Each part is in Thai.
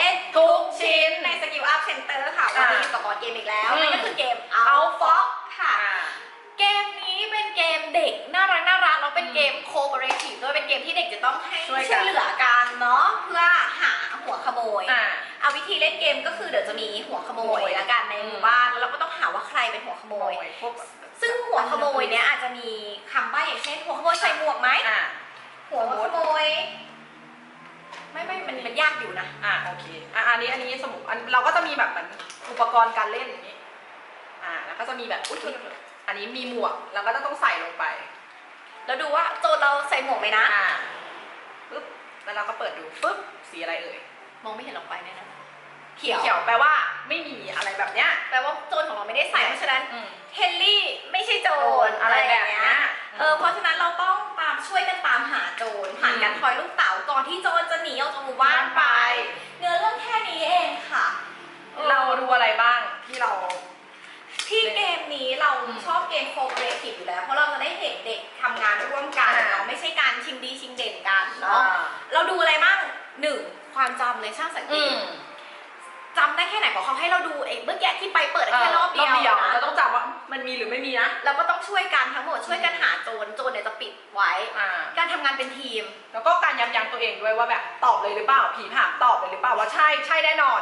ล่นทุกชิ้นในสกิลอัพเซ็นเตอร์ค่ะ วันนี้อยู่กับบอร์ดเกมอีกแล้วอืมนั่นก็คือเกม Outfox ค่ะอ่าเกมนี้เป็นเกมเด็กน่ารักน่ารักแล้วเป็นอืมเกมโคเ p อ r a t i v e ด้วยเป็นเกมที่เด็กจะต้องให้ช่วยกันช่วยเหลือกันเนาะเพื่อหาหัวขโมยอ่าเอาวิธีเล่นเกมก็คือเดี๋ยวจะมีหัวขโมยแล้วกันในหมู่บ้านแล้วเราก็ต้องหาว่าใครเป็นหัวขโมยพวกซึ่งหัวขโมยเนี้ยอาจจะมีคำใบ้อย่างเช่นหัวขโมยใส่หมวกไหมอ่าหัวขโมยไม่ไม่มันมัน ยากอยู่นะ อ่าโอเค อะอันนี้อันนี้สมมติอันเราก็จะมีแบบเหมือนอุปกรณ์การเล่นอย่างนี้ อ่า แล้วก็จะมีแบบอุ้ยอันนี้มีหมวกเราก็จะต้องใส่ลงไป แล้วดูว่าโจรเราใส่หมวกไหมนะ อ่าปึ๊บ แล้วเราก็เปิดดูปึ๊บ สีอะไรเอ่ย มองไม่เห็นลงไปเนี่ยนะ เขียว เขียวแปลว่าไม่มีอะไรแบบเนี้ย แปลว่าโจรของเราไม่ได้ใส่เพราะฉะนั้นอืมเฮนรี่ไม่ใช่โจรอะไรแบบเนี้ย เออ เพราะฉะนั้นเราต้องตามช่วยกันตามหาโจรผ่านการทอยลูกเต๋าก่ อนที่โจรจะหนีออกจากหมู่บ้านไป เนื้อเรื่องแค่นี้เองค่ะ เราดูอะไรบ้างที่เรา ที่เกมนี้เราอืมชอบเกมโคเ p อ r a t i v e อยู่แล้ว เพราะเราจะได้เห็นเด็กทำงานร่วมกันอ่าเนาะไม่ใช่การชิงดีชิงเด่นกันเนาะอ่าเราดูอะไรบ้างหนึ่งความจำในช่างสังเกอืตมจำได้แค่ไหนเพราะเขาให้เราดูเองเมื่อกี้ที่ไปเปิดแค่รอบเดียวเรานะต้องจำว่ามันมีหรือไม่มีนะ เราก็ต้องช่วยกันทั้งหมดช่วยกันหาโจรโจรเนี่ยจะปิดไว้ อ่า การทำงานเป็นทีม แล้วก็การยับยั้งตัวเองด้วยว่าแบบตอบเลยหรือเปล่า ผีถามตอบเลยหรือเปล่าว่าใช่ใช่แน่นอน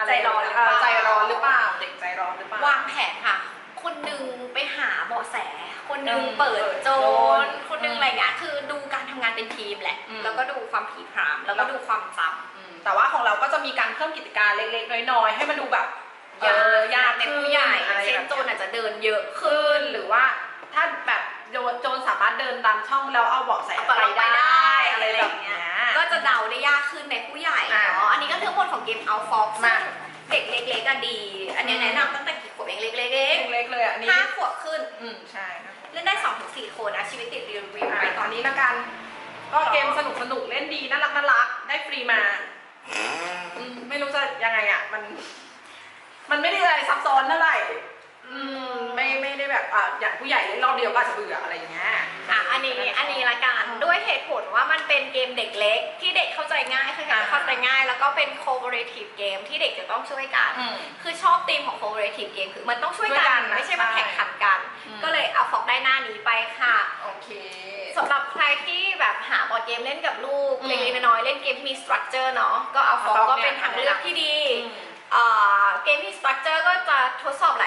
ะไใจร้อนหรือเปล่า ใจร้อนหรือเปล่า เด็กใจร้อนหรือเปล่า วางแผนค่ะ คนหนึ่งไปหาเบาะแส คนหนึ่งอืมเปิดโจโจร รคนหนึ่งอืมอะไรอย่างเงี้ยคือดูการทำงานเป็นทีมแหละ อืม แล้วก็ดูความผีพราม แล้วก็ดูความจำอืมแต่ว่าของเราก็จะมีการเพิ่มกิจการเล็กๆ น้อยๆ ให้มันดูแบบเออยากในผู้ใหญ่อะไรเช่นแบบโจรอาจจะเดินเยอะขึ้ขึ้นนหรือว่าถ้า ตามช่องแล้วเอาเบาะแสเอาไปเบาะไปได้ได้อะไรแบบเนี้ย ก็จะเดาได้ยากขึ้นในผู้ใหญ่อ่าเนาะ อันนี้ก็เรื่องบนของเกม Out Fox มาเด็กเล็กๆก็ดี อันนี้อืมแนะนำตั้งแต่กี่ขวบเองเล็กๆเองเล็กๆเลยอะอันนี้ห้าขวบขึ้น อืมใช่ครับเล่นได้2อถึงสคนนะชีวิตติดรีวิวอะไปตตออนนนี้นี้ละกัน ก็เกมสนุกสนุกๆเล่นดีน่ารักน่ารักได้ฟรีมาอืมไม่รู้จะยังไงอะ มัน มันไม่ได้อะไรซับซ้อนเท่าไหร่ อืมไม่ไม่ได้แบบอะอย่างผู้ใหญ่เล่นรอบเดียวก็อาจจะเบื่ออะไร เหตุผลว่ามันเป็นเกมเด็กเล็ก ที่เด็กเข้าใจง่ายคือเข้าใจง่าย แล้วก็เป็น cooperative เกมที่เด็กจะต้องช่วยกัน อืม คือชอบธีมของ cooperative เกมคือมันต้องช่วยช่วยกักันนนะไม่ใช่มาใช่ แข่งขันกันอืมก็เลยเอาฟอกได้หน้านี้ไปค่ะ โอเค สำหรับใครที่แบบหาบอร์ดเกมเล่นกับลูกอืมเล็กๆน้อยๆเล่นเกมที่มี structure เนาะก็เอาฟอก Outfox ก็เนี่ยเป็นทางเลือกที่ดีอืม เอ่อเกมที่ structure ก็จะทดสอบหล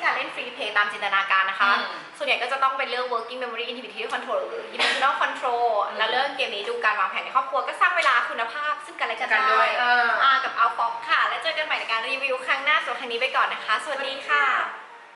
ายอย่างไม่ใช่การเล่น free play ตามจินตนาการนะคะ อืม ส่วนใหญ่ก็จะต้องเป็นเรื่อง working memory intuitive control หรือ emotional control อืมแล้วเรื่องเกมนี้ดูการวางแผนในครอบครัวก็สร้างเวลาคุณภาพ ซึ่งกันและกันกันด้วยได้ เอออ่ากับ Outfox ค่ะ แล้วเจอกันใหม่ในการรีวิวครั้งหน้าส่วนครั้งนี้ไปก่อนนะคะ สวัสดีค่ะ